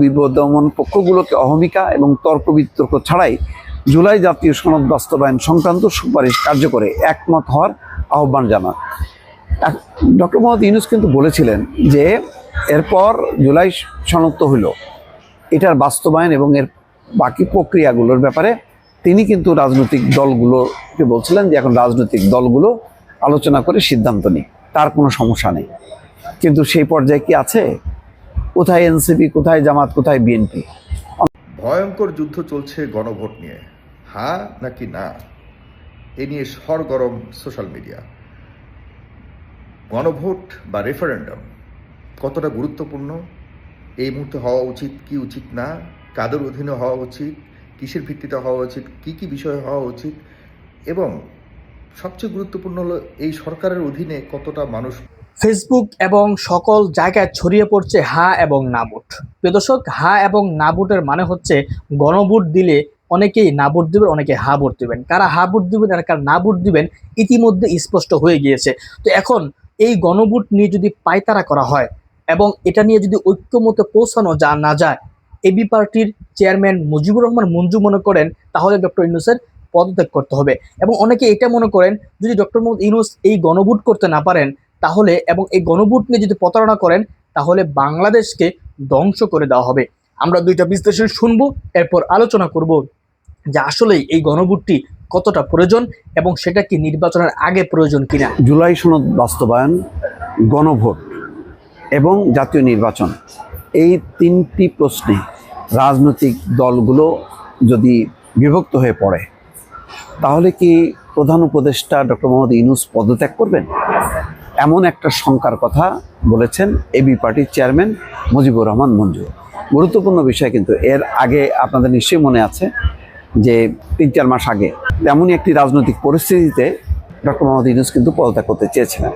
বিবদমন পক্ষগুলোকে অহমিকা এবং তর্ক বিতর্ক ছাড়াই জুলাই জাতীয় সনদ বাস্তবায়ন সংক্রান্ত সুপারিশ কার্যকরে একমত হওয়ার আহ্বান জানান। ডক্টর মোহাম্মদ ইউনুস কিন্তু বলেছিলেন যে এরপর জুলাই সনদ হইল, এটার বাস্তবায়ন এবং এর বাকি প্রক্রিয়াগুলোর ব্যাপারে তিনি কিন্তু রাজনৈতিক দলগুলোকে বলছিলেন যে এখন রাজনৈতিক দলগুলো আলোচনা করে সিদ্ধান্ত নিই তার কোনো সমস্যা নেই। কিন্তু সেই পর্যায়ে কি আছে? কোথায় এনসিপি, কোথায় জামাত, কোথায় বিএনপি? ভয়ঙ্কর যুদ্ধ চলছে গণভোট নিয়ে। হা নাকি না? এ নিয়ে সরগরম সোশ্যাল মিডিয়া। গণভোট বা রেফারেন্ডাম কতটা গুরুত্বপূর্ণ? এই মুহূর্তে হওয়া উচিত কি উচিত না? কাদের অধীনে হওয়া উচিত? কিসের ভিত্তিতে হওয়া উচিত? কি কি বিষয়ে হওয়া উচিত? এবং সবচেয়ে গুরুত্বপূর্ণ হলো এই সরকারের অধীনে কতটা মানুষ ফেসবুক এবং সকল জায়গায় ছড়িয়ে পড়ছে হা এবং না ভোট প্রিয় দর্শক, হা এবং না ভোটের মানে হচ্ছে গণভোট দিলে অনেকেই না ভোট দিবেন, অনেকে হা ভোট দিবেন। কারা হা ভোট দিবেন আর কারা না ভোট দিবেন ইতিমধ্যে স্পষ্ট হয়ে গিয়েছে। তো এখন এই গণভোট নিয়ে যদি পায়তারা করা হয় এবং এটা নিয়ে যদি ঐক্যমতে পৌঁছানো যা না যায় এবি পার্টির চেয়ারম্যান মুজিবুর রহমান মঞ্জু মনে করেন, তাহলে ডক্টর ইউনুসের পদত্যাগ করতে হবে। এবং অনেকে এটা মনে করেন, যদি ডক্টর মোহাম্মদ ইউনুস এই গণভোট করতে না পারেন তাহলে এবং এই গণভোট নিয়ে যদি প্রতারণা করেন, তাহলে বাংলাদেশকে ধ্বংস করে দেওয়া হবে। আমরা দুইটা বিশ্লেষণ শুনব, এরপর আলোচনা করব যে আসলেই এই গণভোটটি কতটা প্রয়োজন এবং সেটা কি নির্বাচনের আগে প্রয়োজন কিনা। জুলাই সনদ বাস্তবায়ন, গণভোট এবং জাতীয় নির্বাচন, এই তিনটি প্রশ্নে রাজনৈতিক দলগুলো যদি বিভক্ত হয়ে পড়ে, তাহলে কি প্রধান উপদেষ্টা ডক্টর মোহাম্মদ ইনুস পদত্যাগ করবেন? এমন একটা শঙ্কার কথা বলেছেন এবি পার্টির চেয়ারম্যান মুজিবুর রহমান মঞ্জু। গুরুত্বপূর্ণ বিষয় কিন্তু এর আগে আপনাদের নিশ্চয়ই মনে আছে যে তিন চার মাস আগে তেমনই একটি রাজনৈতিক পরিস্থিতিতে ডক্টর মোহাম্মদ ইউনুস কিন্তু পদত্যাগ করতে চেয়েছিলেন।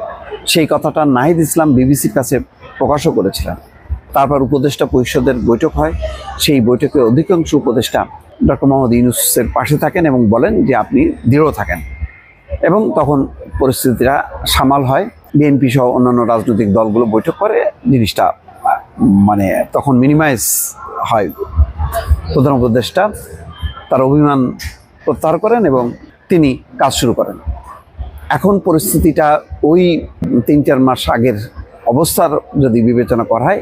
সেই কথাটা নাহিদ ইসলাম বিবিসির কাছে প্রকাশও করেছিলেন। তারপর উপদেষ্টা পরিষদের বৈঠক হয়। সেই বৈঠকে অধিকাংশ উপদেষ্টা ডক্টর মোহাম্মদ ইউনুসের পাশে থাকেন এবং বলেন যে আপনি দৃঢ় থাকেন। এবং তখন পরিস্থিতিটা সামাল হয়। বিএনপি সহ অন্যান্য রাজনৈতিক দলগুলো বৈঠক করে জিনিসটা মানে তখন মিনিমাইজ হয়। প্রধান উপদেষ্টা তার অভিমান প্রত্যাহার করেন এবং তিনি কাজ শুরু করেন। এখন পরিস্থিতিটা ওই তিন চার মাস আগের অবস্থার যদি বিবেচনা করা হয়,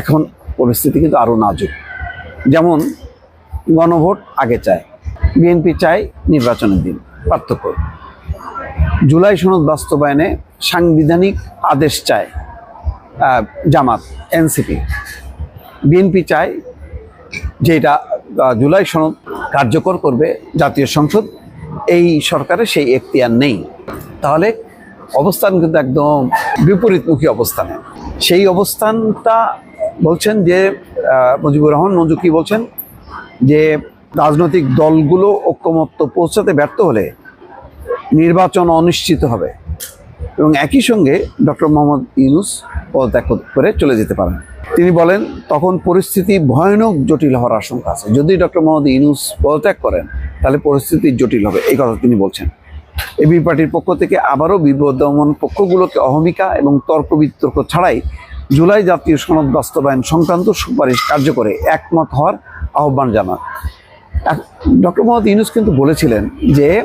এখন পরিস্থিতি কিন্তু আরও নাজুক। যেমন গণভোট আগে চায়, বিএনপি চায় নির্বাচনের দিন, পার্থক্য। জুলাই সনদ বাস্তবায়নে সাংবিধানিক আদেশ চায় জামাত, এনসিপি। বিএনপি চায় যে এটা জুলাই সনদ কার্যকর করবে জাতীয় সংসদ। এই সরকারের সেই এখতিয়ার নেই। তাহলে অবস্থান কিন্তু একদম বিপরীতমুখী অবস্থানে। সেই অবস্থানটা বলছেন যে মুজিবুর রহমান, মঞ্জু বলছেন? যে রাজনৈতিক দলগুলো ঐক্যমত্য পৌঁছাতে ব্যর্থ হলে নির্বাচন অনিশ্চিত হবে। এবং একই সঙ্গে ডক্টর মোহাম্মদ ইউনুস পদত্যাগ করে চলে যেতে পারেন। তিনি বলেন, তখন পরিস্থিতি ভয়ানক জটিল হওয়ার আশঙ্কা আছে। যদি ডক্টর মোহাম্মদ ইউনুস পদত্যাগ করেন, তাহলে পরিস্থিতি জটিল হবে। এই কথা তিনি বলছেন। এবি পার্টির পক্ষ থেকে আবারও বিবদমন পক্ষগুলোকে অহমিকা এবং তর্ক বিতর্ক ছাড়াই জুলাই জাতীয় সনদ বাস্তবায়ন সংক্রান্ত সুপারিশ কার্যকরে একমত হওয়ার আহ্বান জানান। ডক্টর মোহাম্মদ ইউনুস কিন্তু বলেছিলেন যে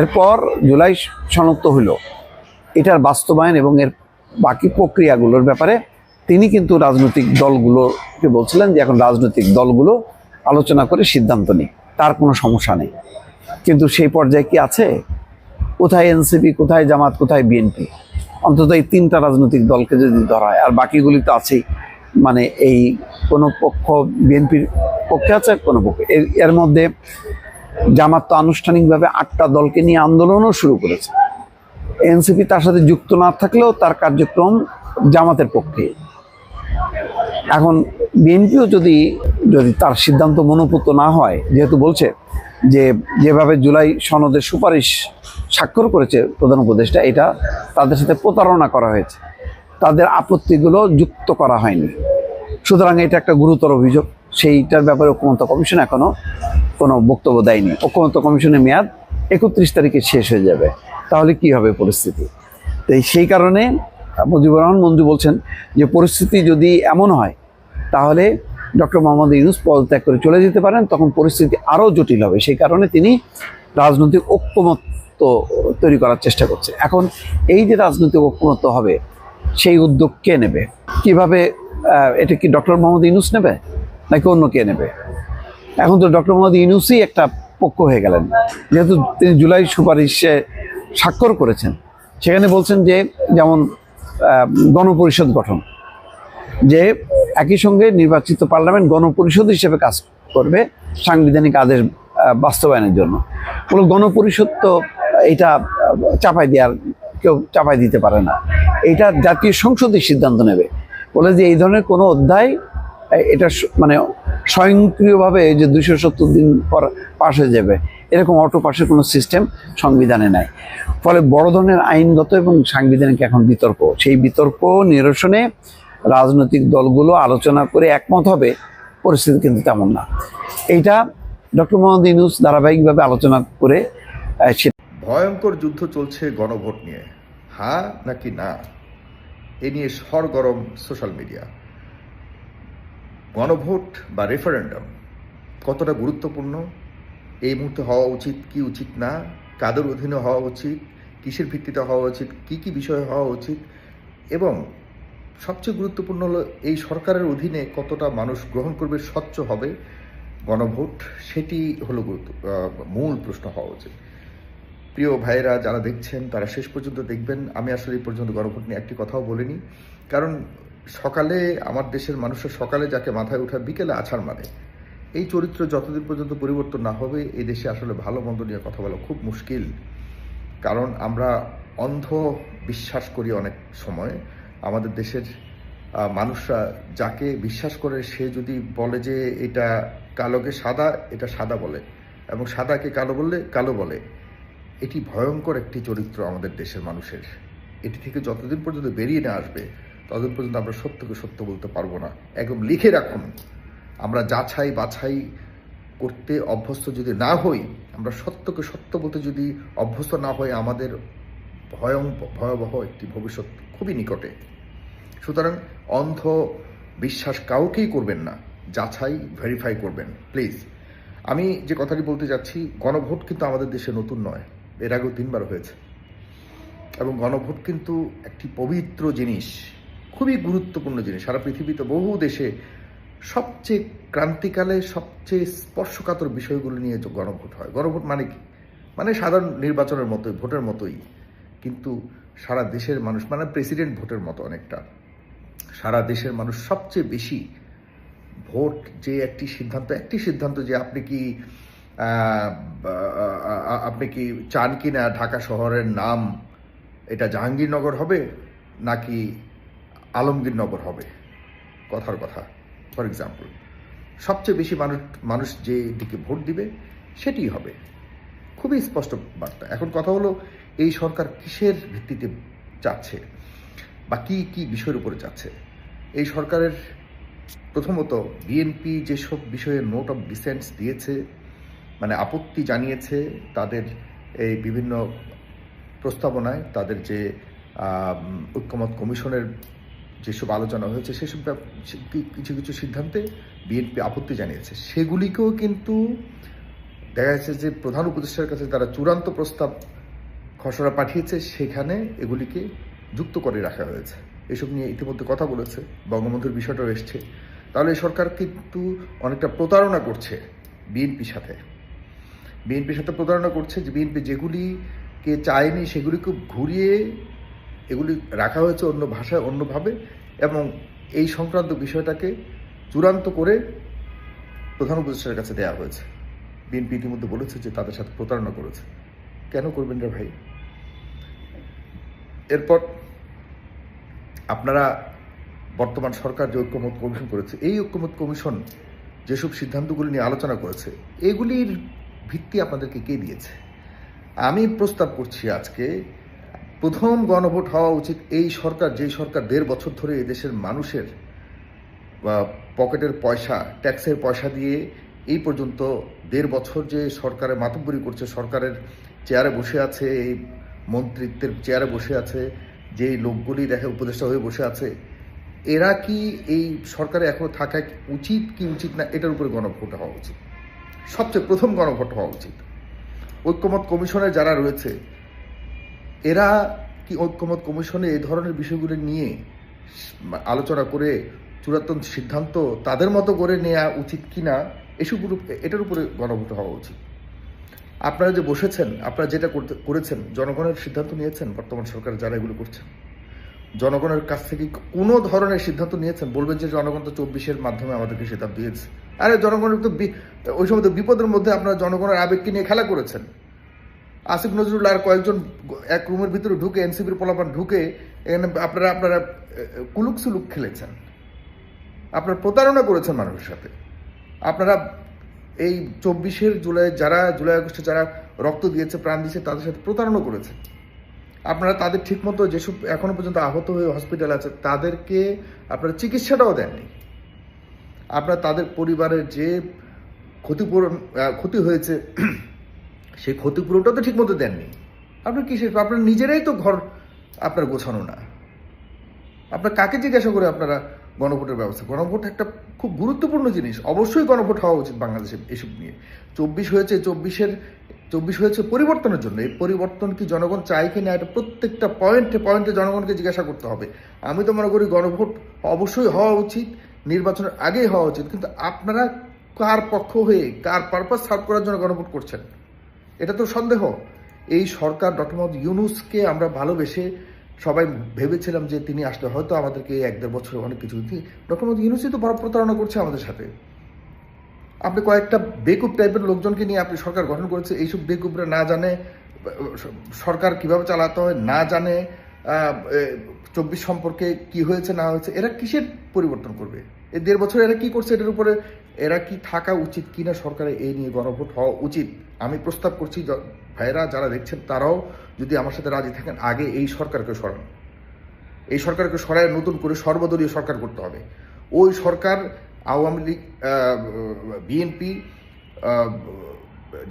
এরপর জুলাই সনদ তো হইল। এটার বাস্তবায়ন এবং এর বাকি প্রক্রিয়াগুলোর ব্যাপারে তিনি কিন্তু রাজনৈতিক দলগুলোকে বলছিলেন যে, এখন রাজনৈতিক দলগুলো আলোচনা করে সিদ্ধান্ত নিক। তার কোনো সমস্যা নেই। কিন্তু সেই পর্যায়ে কি আছে? কোথায় এনসিপি, কোথায় জামাত, কোথায় বিএনপি? অন্তত এই তিনটা রাজনৈতিক দলকে যদি ধরা হয়, আর বাকিগুলি তো আছেই। মানে এই কোনো পক্ষ বিএনপির পক্ষে আছে, কোনো পক্ষে এর মধ্যে জামাত তো আনুষ্ঠানিকভাবে আটটা দলকে নিয়ে আন্দোলনও শুরু করেছে। এনসিপি তার সাথে যুক্ত না থাকলেও তার কার্যক্রম জামাতের পক্ষে। এখন বিএনপিও যদি যদি তার সিদ্ধান্ত মনোপুত না হয়, যেহেতু বলছে যে যেভাবে জুলাই সনদের সুপারিশ স্বাক্ষর করেছে প্রধান উপদেষ্টা, এটা তাদের সাথে প্রতারণা করা হয়েছে। তাদের আপত্তিগুলো যুক্ত করা হয়নি। সুতরাং এটা একটা গুরুতর অভিযোগ। সেইটার ব্যাপারে ঐক্যমত্য কমিশন এখনও কোনো বক্তব্য দেয়নি। ঐক্যমত্য কমিশনের মেয়াদ একত্রিশ তারিখে শেষ হয়ে যাবে। তাহলে কি হবে পরিস্থিতি? তো এই- সেই কারণে মুজিবুর রহমান মঞ্জু বলছেন যে পরিস্থিতি যদি এমন হয়, তাহলে ডক্টর মোহাম্মদ ইউনুস পদত্যাগ করে চলে যেতে পারেন, তখন পরিস্থিতি আরও জটিল হবে। সেই কারণে তিনি রাজনৈতিক ঐক্যমত্য তৈরি করার চেষ্টা করছে এখন এই যে রাজনৈতিক ঐক্যমত্য হবে, সেই উদ্যোগ কে নেবে? কীভাবে এটা কি ডক্টর মোহাম্মদ ইউনুস নেবে? নাকি অন্য কে নেবে? এখন তো ডক্টর মোহাম্মদ ইউনুসই একটা পক্ষ হয়ে গেলেন। যেহেতু তিনি জুলাই সুপারিশে স্বাক্ষর করেছেন, সেখানে বলছেন যে, যেমন গণপরিষদ গঠন, যে একই সঙ্গে নির্বাচিত পার্লামেন্ট গণপরিষদ হিসেবে কাজ করবে সাংবিধানিক আদেশ বাস্তবায়নের জন্য। বলে, গণপরিষদ তো এটা চাপাই দেওয়ার কেউ চাপাই দিতে পারে না। এটা জাতীয় সংসদই সিদ্ধান্ত নেবে। বলে যে এই ধরনের কোনো অধ্যায় এটা মানে স্বয়ংক্রিয়ভাবে যে দুশো সত্তর দিন পর পাশ হয়ে যাবে, এরকম অটো পাসের কোনো সিস্টেম সংবিধানে নাই। ফলে বড় ধরনের আইনগত এবং সাংবিধানিক এখন বিতর্ক। সেই বিতর্ক, নিরসনে রাজনৈতিক দলগুলো আলোচনা করে একমত হবে, পরিস্থিতি কিন্তু তেমন না। এইটা ডক্টর মোহাম্মদ ইউনুস ধারাবাহিকভাবে আলোচনা করে ভয়ঙ্কর যুদ্ধ চলছে গণভোট নিয়ে। হ্যাঁ নাকি না? এ নিয়ে সরগরম সোশ্যাল মিডিয়া গণভোট বা রেফারেন্ডাম কতটা গুরুত্বপূর্ণ? এই মুহূর্তে হওয়া উচিত কি উচিত না? কাদের অধীনে হওয়া উচিত? কিসের ভিত্তিতে হওয়া উচিত? কি কি বিষয়ে হওয়া উচিত? এবং সবচেয়ে গুরুত্বপূর্ণ হলো এই সরকারের অধীনে কতটা মানুষ গ্রহণ করবে, স্বচ্ছ হবে গণভোট? সেটি হলো গুরুত্ব মূল প্রশ্ন হওয়া উচিত। প্রিয় ভাইয়েরা, যারা দেখছেন, তারা শেষ পর্যন্ত দেখবেন। আমি আসলে এই পর্যন্ত গণভোট নিয়ে একটি কথাও বলিনি। কারণ সকালে, আমার দেশের মানুষের সকালে যাকে মাথায় ওঠা বিকেলে আছাড় মারে। এই চরিত্র যতদিন পর্যন্ত পরিবর্তন না হবে, এই দেশে আসলে ভালো মন্দ নিয়ে কথা বলা খুব মুশকিল। কারণ আমরা অন্ধ বিশ্বাস করি অনেক সময়। আমাদের দেশের মানুষরা যাকে বিশ্বাস করে, সে যদি বলে যে এটা কালোকে সাদা, এটা সাদা বলে। এবং সাদাকে কালো বললে কালো বলে। এটি ভয়ঙ্কর একটি চরিত্র আমাদের দেশের মানুষের। এটি থেকে যতদিন পর্যন্ত বেরিয়ে না আসবে ততদিন পর্যন্ত আমরা সত্যকে সত্য বলতে পারব না। একদম লিখে রাখুন। আমরা যাচাই বাছাই করতে অভ্যস্ত যদি না হই, আমরা সত্যকে সত্য বলতে যদি অভ্যস্ত না হই, আমাদের ভয়ং ভয়াবহ একটি ভবিষ্যৎ খুবই নিকটে। সুতরাং অন্ধ বিশ্বাস কাউকেই করবেন না। যাচাই ভেরিফাই করবেন। প্লিজ আমি যে কথাটি বলতে যাচ্ছি, গণভোট কিন্তু আমাদের দেশে নতুন নয়। এর আগেও তিনবার হয়েছে। এবং গণভোট কিন্তু একটি পবিত্র জিনিস। খুবই গুরুত্বপূর্ণ জিনিস। সারা পৃথিবীতে বহু দেশে সবচেয়ে ক্রান্তিকালে সবচেয়ে স্পর্শকাতর বিষয়গুলো নিয়ে যে গণভোট হয়। গণভোট মানে কি? মানে সাধারণ নির্বাচনের মতোই, ভোটের মতোই। কিন্তু সারা দেশের মানুষ মানে প্রেসিডেন্ট ভোটের মতো অনেকটা। সারা দেশের মানুষ সবচেয়ে বেশি ভোট যে একটি সিদ্ধান্ত একটি সিদ্ধান্ত যে আপনি কি আপনি কি চান কি না ঢাকা শহরের নাম, এটা জাহাঙ্গীরনগর হবে নাকি আলমগীরনগর হবে। কথার কথা। ফর এক্সাম্পল সবচেয়ে বেশি মানুষ মানুষ যে দিকে ভোট দিবে, সেটিই হবে। খুবই স্পষ্ট বার্তা। এখন কথা হলো, এই সরকার কিসের ভিত্তিতে চাচ্ছে? বা কী কী বিষয়ের উপরে যাচ্ছে এই সরকারের প্রথমত বিএনপি যেসব বিষয়ে নোট অফ ডিসেন্টস দিয়েছে মানে আপত্তি জানিয়েছে, তাদের এই বিভিন্ন প্রস্তাবনায়, তাদের যে ঐক্যমত কমিশনের যেসব আলোচনা হয়েছে, সেসব কিছু কিছু সিদ্ধান্তে বিএনপি আপত্তি জানিয়েছে। সেগুলিকেও কিন্তু দেখা যাচ্ছে যে প্রধান উপদেষ্টার কাছে তারা চূড়ান্ত প্রস্তাব খসড়া পাঠিয়েছে, সেখানে এগুলিকে যুক্ত করে রাখা হয়েছে। এসব নিয়ে ইতিমধ্যে কথা বলেছে, বঙ্গবন্ধুর বিষয়টাও এসছে। তাহলে সরকার কিন্তু অনেকটা প্রতারণা করছে বিএনপির সাথে। বিএনপির সাথে প্রতারণা করছে যে বিএনপি যেগুলিকে চায়নি, সেগুলিকে ঘুরিয়ে এগুলি রাখা হয়েছে অন্য ভাষায়, অন্যভাবে। এবং এই সংক্রান্ত বিষয়টাকে চূড়ান্ত করে প্রধান উপদেষ্টার কাছে দেওয়া হয়েছে। বিএনপি ইতিমধ্যে বলেছে যে তাদের সাথে প্রতারণা করেছে। কেন করবেন রে ভাই? এরপর আপনারা বর্তমান সরকার যে ঐক্যমত কমিশন করেছে, এই ঐক্যমত কমিশন যেসব সিদ্ধান্তগুলি নিয়ে আলোচনা করেছে, এগুলির ভিত্তি আপনাদেরকে কে দিয়েছে? আমি প্রস্তাব করছি আজকে প্রথম গণভোট হওয়া উচিত এই সরকার যেই সরকার দেড় বছর ধরে এদেশের মানুষের পকেটের পয়সা, ট্যাক্সের পয়সা দিয়ে এই পর্যন্ত দেড় বছর যে সরকারের মাতব্বরি করছে, সরকারের চেয়ারে বসে আছে, এই মন্ত্রিত্বের চেয়ারে বসে আছে যে লোকগুলি দেখে উপদেষ্টা হয়ে বসে আছে, এরা কি এই সরকারে এখনও থাকা উচিত কি উচিত না, এটার উপরে গণভোট হওয়া উচিত। সবচেয়ে প্রথম গণভোট হওয়া উচিত। ঐক্যমত কমিশনে যারা রয়েছে এরা কি ঐক্যমত কমিশনে এই ধরনের বিষয়গুলো নিয়ে আলোচনা করে চূড়ান্ত সিদ্ধান্ত তাদের মতো করে নেওয়া উচিত কি না এসব এটার উপরে গণভোট হওয়া উচিত। আপনারা যে বসেছেন, আপনারা যেটা করতে করেছেন, জনগণের সিদ্ধান্ত নিয়েছেন, বর্তমান সরকার যারা এগুলো করছেন। জনগণের কাছ থেকে কোনো ধরনের সিদ্ধান্ত নিয়েছেন? বলবেন যে জনগণ তো চব্বিশের মাধ্যমে আমাদেরকে সিদ্ধান্ত দিয়েছে। আরে জনগণের তো ওই সময় তো বিপদের মধ্যে আপনারা জনগণের আবেগকে নিয়ে খেলা করেছেন। আসিফ নজরুল আর কয়েকজন এক রুমের ভিতরে ঢুকে এনসিপির পোলাপান ঢুকে এখানে আপনারা আপনারা কুলুক সুলুক খেলেছেন। আপনারা প্রতারণা করেছেন মানুষের সাথে। আপনারা এই চব্বিশের জুলাই যারা, জুলাই আগস্টে যারা রক্ত দিয়েছে, প্রাণ দিয়েছে, তাদের সাথে প্রতারণা করেছে আপনারা তাদের ঠিকমতো যেসব এখনও পর্যন্ত আহত হয়ে হসপিটাল আছে, তাদেরকে আপনারা চিকিৎসাটাও দেননি। আপনারা তাদের পরিবারের যে ক্ষতিপূরণ ক্ষতি হয়েছে সেই ক্ষতিপূরণটা তো ঠিকমতো দেননি। আপনার কিসের আপনার নিজেরাই তো ঘর আপনার গোছানো না। আপনার কাকে জিজ্ঞাসা করে আপনারা গণভোটের ব্যবস্থা গণভোট একটা খুব গুরুত্বপূর্ণ জিনিস। অবশ্যই গণভোট হওয়া উচিত বাংলাদেশে এসব নিয়ে। চব্বিশ হয়েছে, চব্বিশের চব্বিশ হয়েছে পরিবর্তনের জন্য। এই পরিবর্তন কি জনগণ চায় কি না, এটা প্রত্যেকটা পয়েন্টে পয়েন্টে জনগণকে জিজ্ঞাসা করতে হবে। আমি তো মনে করি গণভোট অবশ্যই হওয়া উচিত, নির্বাচনের আগেই হওয়া উচিত। কিন্তু আপনারা কার পক্ষ হয়ে, কার পারপাস সার্ভ করার জন্য গণভোট করছেন? এটা তো সন্দেহ। এই সরকার ডক্টর মোহাম্মদ ইউনুসকে আমরা ভালোবেসে সবাই ভেবেছিলাম যে তিনি আসলে হয়তো আমাদেরকে এক দেড় বছরে অনেক কিছু ডক্টর মোহাম্মদ ইউনুসই তো বড় প্রতারণা করছে আমাদের সাথে। আপনি কয়েকটা বেকুব টাইপের লোকজনকে নিয়ে আপনি সরকার গঠন করেছে, এইসব বেকুবরা না জানে, সরকার কীভাবে চালাতে হয়, না জানে চব্বিশ সম্পর্কে কি হয়েছে, না হয়েছে, এরা কিসের পরিবর্তন করবে? এই দেড় বছর এরা কি করছে এটার উপরে? এরা কি থাকা উচিত কিনা সরকারে এই নিয়ে গণভোট হওয়া উচিত? আমি প্রস্তাব করছি ভাইয়েরা যারা দেখছেন তারাও যদি আমার সাথে রাজি থাকেন, আগে এই সরকারকে সরান। এই সরকারকে সরায় নতুন করে সর্বদলীয় সরকার করতে হবে। ওই সরকার আওয়ামী লীগ বিএনপি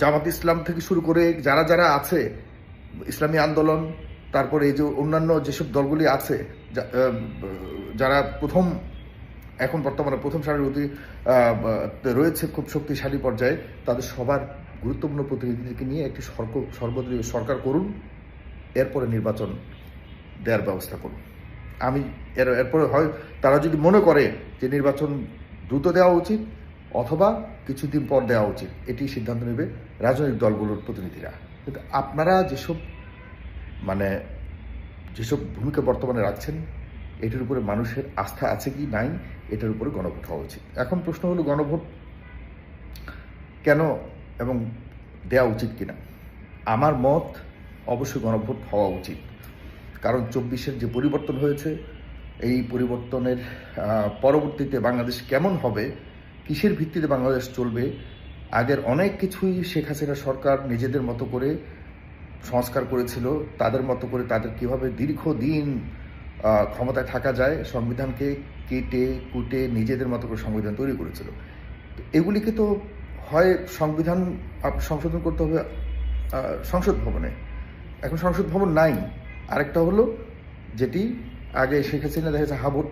জামাত ইসলাম থেকে শুরু করে যারা যারা আছে, ইসলামী আন্দোলন, তারপরে এই যে অন্যান্য যেসব দলগুলি আছে যারা প্রথম এখন বর্তমানে প্রথম সারির অতি রয়েছে খুব শক্তিশালী পর্যায়ে। তাদের সবার গুরুত্বপূর্ণ প্রতিনিধিদেরকে নিয়ে একটি সর্বদলীয় সরকার করুন, এরপরে নির্বাচন দেওয়ার ব্যবস্থা করুন। আমি এর, এরপরে হয়, তারা যদি মনে করে যে নির্বাচন দ্রুত দেওয়া উচিত অথবা কিছুদিন পর দেওয়া উচিত, এটি সিদ্ধান্ত নেবে রাজনৈতিক দলগুলোর প্রতিনিধিরা। কিন্তু আপনারা যেসব মানে যেসব ভূমিকা বর্তমানে রাখছেন, এটির উপরে মানুষের আস্থা আছে কি নাই এটার উপরে গণভোট হওয়া উচিত। এখন প্রশ্ন হলো, গণভোট কেন এবং দেওয়া উচিত কিনা? আমার মত অবশ্যই গণভোট হওয়া উচিত। কারণ চব্বিশের যে পরিবর্তন হয়েছে, এই পরিবর্তনের পরবর্তীতে বাংলাদেশ কেমন হবে, কিসের ভিত্তিতে বাংলাদেশ চলবে, আগের অনেক কিছুই শেখ হাসিনা সরকার নিজেদের মতো করে সংস্কার করেছিল, তাদের মতো করে তাদের কীভাবে দীর্ঘদিন ক্ষমতায় থাকা যায়, সংবিধানকে কেটে কুটে নিজেদের মতো করে সংবিধান তৈরি করেছিল। এগুলিকে তো হয় সংবিধান সংশোধন করতে হবে সংসদ ভবনে। এখন সংসদ ভবন নাই। আরেকটা হলো যেটি আগে শেখ হাসিনা দেখা যাচ্ছে হাবট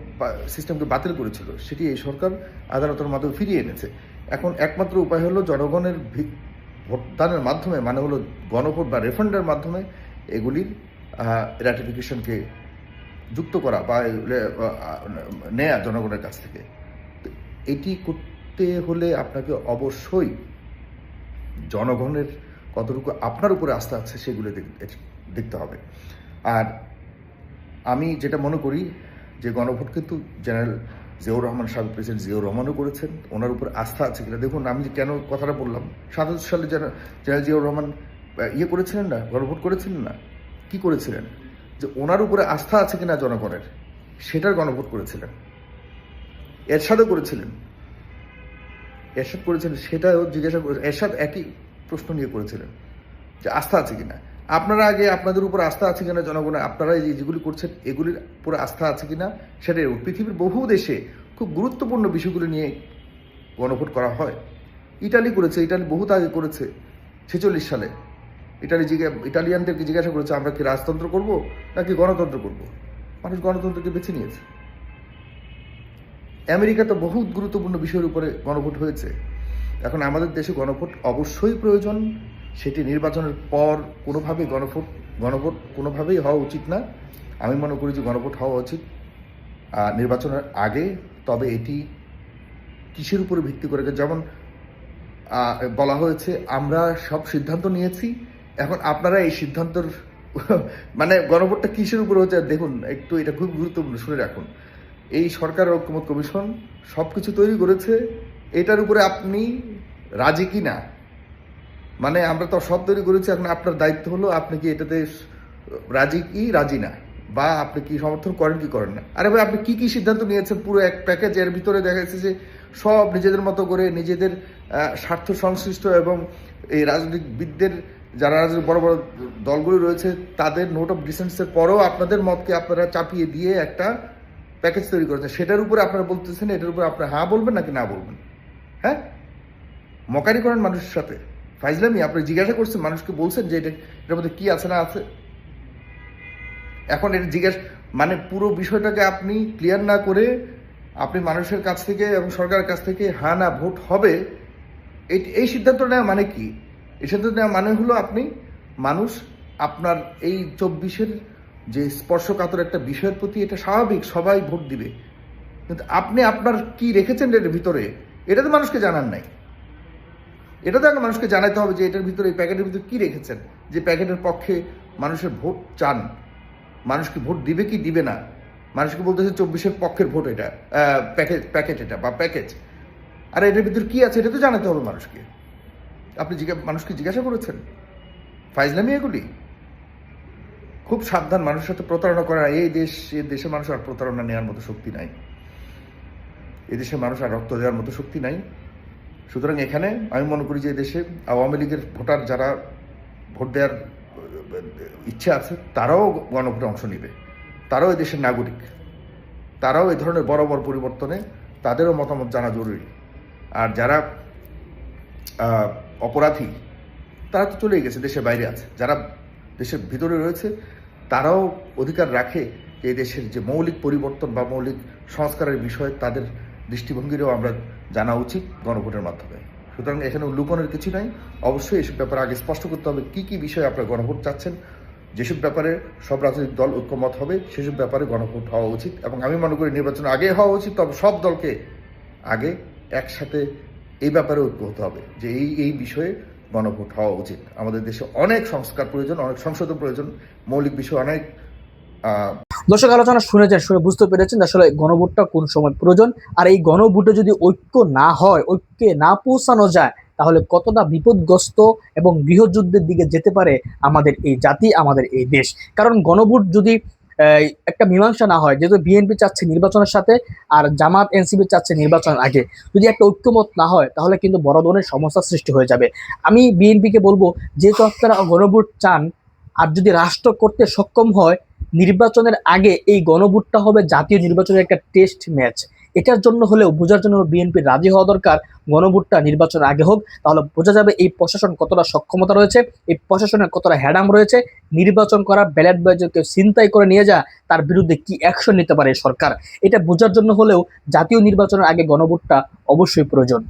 সিস্টেমকে বাতিল করেছিল, সেটি এই সরকার আদালতের মাধ্যমে ফিরিয়ে এনেছে। এখন একমাত্র উপায় হলো জনগণের ভোটদানের মাধ্যমে মানে হলো গণভোট বা রেফারেন্ডের মাধ্যমে এগুলির র্যাটিফিকেশনকে যুক্ত করা বা নেয়া জনগণের কাছ থেকে। এটি করতে হলে আপনাকে অবশ্যই জনগণের কতটুকু আপনার উপরে আস্থা আছে সেগুলো দেখ- দেখতে হবে। আর আমি যেটা মনে করি যে গণভোট কিন্তু জেনারেল জিয়াউর রহমান সাবেক প্রেসিডেন্ট জিয়াউর রহমানও করেছেন, ওনার উপর আস্থা আছে কিনা। দেখুন, আমি কেন কথাটা বললাম সাতাশ সালে জেনারেল জিয়াউর রহমান ইয়ে করেছিলেন না? গণভোট করেছিলেন না? কি করেছিলেন? যে ওনার উপরে আস্থা আছে কিনা জনগণের, সেটার গণভোট করেছিলেন। এরশাদও করেছিলেন। এরশাদ করেছিলেন, সেটাও জিজ্ঞাসা করে, এরশাদ একই প্রশ্ন নিয়ে করেছিলেন, যে আস্থা আছে কিনা। আপনারা আগে আপনাদের উপর আস্থা আছে কিনা জনগণের, আপনারা এই যেগুলি করছেন, এগুলির উপরে আস্থা আছে কিনা, সেটা পৃথিবীর বহু দেশে খুব গুরুত্বপূর্ণ বিষয়গুলি নিয়ে গণভোট করা হয়। ইটালি করেছে, ইটালি বহুত আগে করেছে, ছেচল্লিশ সালে। ইটালি জিজ্ঞা, ইটালিয়ানদেরকে জিজ্ঞাসা করেছে, আমরা কি রাজতন্ত্র করব নাকি গণতন্ত্র করব? মানুষ গণতন্ত্রকে বেছে নিয়েছে। আমেরিকাতে বহুত গুরুত্বপূর্ণ বিষয়ের উপরে গণভোট হয়েছে। এখন আমাদের দেশে গণভোট অবশ্যই প্রয়োজন। সেটি নির্বাচনের পর কোনোভাবেই গণভোট গণভোট কোনোভাবেই হওয়া উচিত না। আমি মনে করি যে গণভোট হওয়া উচিত। নির্বাচনের আগে তবে এটি কিসের উপরে ভিত্তি করে? যেমন বলা হয়েছে, আমরা সব সিদ্ধান্ত নিয়েছি এখন আপনারা এই সিদ্ধান্তর মানে গণভোটটা কিসের উপরে হচ্ছে? দেখুন, একটু এটা খুব গুরুত্বপূর্ণ, শুনে রাখুন। এই সরকার, ঐক্যমত কমিশন সব কিছু তৈরি করেছে, এটার উপরে আপনি রাজি কি না মানে আমরা তো সব তৈরি করেছি, এখন আপনার দায়িত্ব হলো আপনি কি এটাতে রাজি কি, রাজি না? বা আপনি কি সমর্থন করেন কি করেন না? আরে ভাই, আপনি কি কি সিদ্ধান্ত নিয়েছেন? পুরো এক প্যাকেজ, এর ভিতরে দেখা যাচ্ছে যে সব নিজেদের মতো করে নিজেদের স্বার্থ সংশ্লিষ্ট এবং এই রাজনৈতিকবিদদের যারা বড় বড় দলগুলো রয়েছে, তাদের নোট অফ ডিসেন্সের পরেও আপনাদের মতকে আপনারা চাপিয়ে দিয়ে একটা প্যাকেজ তৈরি করেছেন। সেটার উপরে আপনারা বলতেছেন, এটার উপরে আপনারা হ্যাঁ বলবেন নাকি না বলবেন? হ্যাঁ? মকারি করেন মানুষের সাথে। ফাইজলামি, আপনি জিজ্ঞাসা করছেন, মানুষকে বলছেন যে এটা, এটার মধ্যে কী আছে না আছে? এখন এটা জিজ্ঞাসা মানে পুরো বিষয়টাকে আপনি ক্লিয়ার না করে আপনি মানুষের কাছ থেকে এবং সরকারের কাছ থেকে হ্যাঁ না ভোট হবে, এই সিদ্ধান্ত নেওয়া মানে কি? সিদ্ধান্ত নেওয়া মানে হলো আপনি মানুষ আপনার এই চব্বিশের যে স্পর্শকাতর একটা বিষয়ের প্রতি এটা স্বাভাবিক, সবাই ভোট দিবে। কিন্তু আপনি আপনার কি রেখেছেন এর ভিতরে, এটা তো মানুষকে জানান নাই। এটা তো মানুষকে জানাতে হবে যে এটার ভিতরে, এই প্যাকেটের ভিতরে কী রেখেছেন? যে প্যাকেটের পক্ষে মানুষের ভোট চান। মানুষকে ভোট দিবে কি দিবে না? মানুষকে বলতেছে চব্বিশের পক্ষের ভোট এটা প্যাকেজ প্যাকেট এটা বা প্যাকেজ? আর এটার ভিতরে কী আছে, এটা তো জানাতে হবে মানুষকে। আপনি মানুষকে জিজ্ঞাসা করেছেন? ফাইজলামি এগুলি? খুব সাবধান মানুষের সাথে প্রতারণা করা। এই দেশ এই দেশের মানুষ আর প্রতারণা নেওয়ার মতো শক্তি নাই। এ এদেশের মানুষ আর রক্ত দেওয়ার মতো শক্তি নাই। সুতরাং এখানে আমি মনে করি যে দেশে আওয়ামী লীগের ভোটার যারা ভোট দেওয়ার, ইচ্ছে আছে, তারাও গণভোটে অংশ নেবে। তারাও দেশের নাগরিক। তারাও এ ধরনের বড় বড় পরিবর্তনে তাদেরও মতামত জানা জরুরি। আর যারা অপরাধী, তারা তো চলেই গেছে, দেশের বাইরে আছে। যারা দেশের ভিতরে রয়েছে, তারাও অধিকার রাখে যে এই দেশের যে মৌলিক পরিবর্তন বা মৌলিক সংস্কারের বিষয়ে তাদের দৃষ্টিভঙ্গিরও আমরা জানা উচিত গণভোটের মাধ্যমে। সুতরাং এখানে লুকনের কিছু নাই। অবশ্যই এসব ব্যাপারে আগে স্পষ্ট করতে হবে কি কি বিষয়ে আপনারা গণভোট চাচ্ছেন। যেসব ব্যাপারে সব রাজনৈতিক দল ঐক্যমত হবে, সেসব ব্যাপারে গণভোট হওয়া উচিত। এবং আমি মনে করি নির্বাচন আগে হওয়া উচিত, তবে সব দলকে আগে একসাথে এই ব্যাপারে হতে হবে যে এই এই বিষয়ে গণভোট হওয়া উচিত। আমাদের দেশে অনেক সংস্কার প্রয়োজন, অনেক সংশোধন প্রয়োজন, মৌলিক বিষয় অনেক দর্শক, আলোচনা শুনেছেন, শুনে বুঝতে পেরেছেন আসলে গণভোটটা কোন সময় প্রয়োজন, আর এই গণভোটে যদি ঐক্য না হয়, ঐক্যে না পৌঁছানো যায়, তাহলে কতটা বিপদগ্রস্ত এবং গৃহযুদ্ধের দিকে যেতে পারে আমাদের এই জাতি, আমাদের এই দেশ? কারণ গণভোট যদি একটা মীমাংসা না হয়, যেহেতু বিএনপি চাচ্ছে নির্বাচনের সাথে আর জামাত এনসিপি চাচ্ছে নির্বাচনের আগে। যদি একটা ঐক্যমত না হয়, তাহলে কিন্তু বড় ধরনের সমস্যার সৃষ্টি হয়ে যাবে। আমি বিএনপিকে বলব যেহেতু আপনারা গণভোট চান আর যদি রাষ্ট্র করতে সক্ষম হয়, নির্বাচনের আগে এই গণভোটটা হবে জাতীয় নির্বাচনের একটা টেস্ট ম্যাচ এটার জন্য হলেও বোঝার জন্য বিএনপি রাজি হওয়া দরকার। গণভোটটা নির্বাচন আগে হোক, তাহলে বোঝা যাবে এই প্রশাসন কতটা সক্ষমতা রয়েছে, এই প্রশাসনের কতটা হ্যাডাম রয়েছে। নির্বাচন করা ব্যালট বয়জকে চিন্তাই করে নিয়ে যা তার বিরুদ্ধে কি অ্যাকশন নিতে পারে সরকার? এটা বোঝার জন্য হলেও জাতীয় নির্বাচনের আগে গণভোটটা অবশ্যই প্রয়োজন।